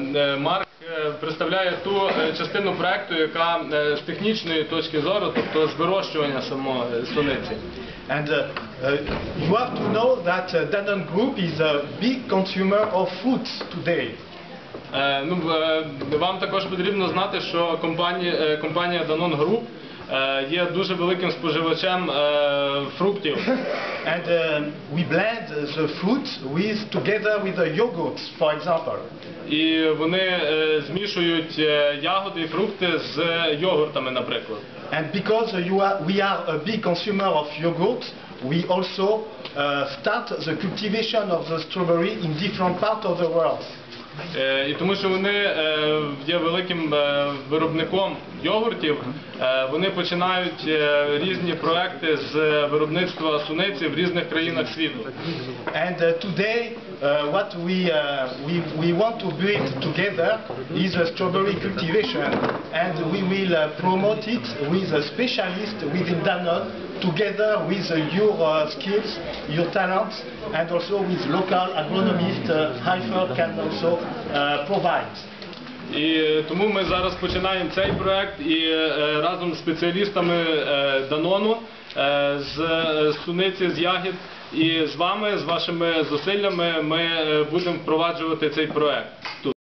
Е, Марк е, представляє ту е, частину проекту, яка з технічної точки зору, тобто з вирощування самої суниці. And uh, uh, you have to know that uh, Danone Group is a big consumer of fruits today. Е, Ну, е, вам також потрібно знати, що компанія, е, компанія Danone Group є дуже великим споживачем е, фруктів. And uh, we blend the fruit with together with the yogurt, for example. І вони е, змішують е, ягоди і фрукти з йогуртами, наприклад. And because uh, you are, we are a big consumer of yogurt, we also uh, start the cultivation of the strawberry in different parts of the world. Е, І тому що вони е, є великим е, виробником йогуртів, вони починають різні проекти з виробництва суниці в різних країнах світу. And today, uh, what we, uh, we, we want to build together is a strawberry cultivation, and we will uh, promote it with a specialist within Danone, together with uh, your uh, skills, your talents, and also with local agronomist uh, Heifer can also uh, provide. І е, тому ми зараз починаємо цей проект і е, разом з спеціалістами е, Данону з суниці, з ягід. І з вами, з вашими зусиллями, ми будемо впроваджувати цей проект.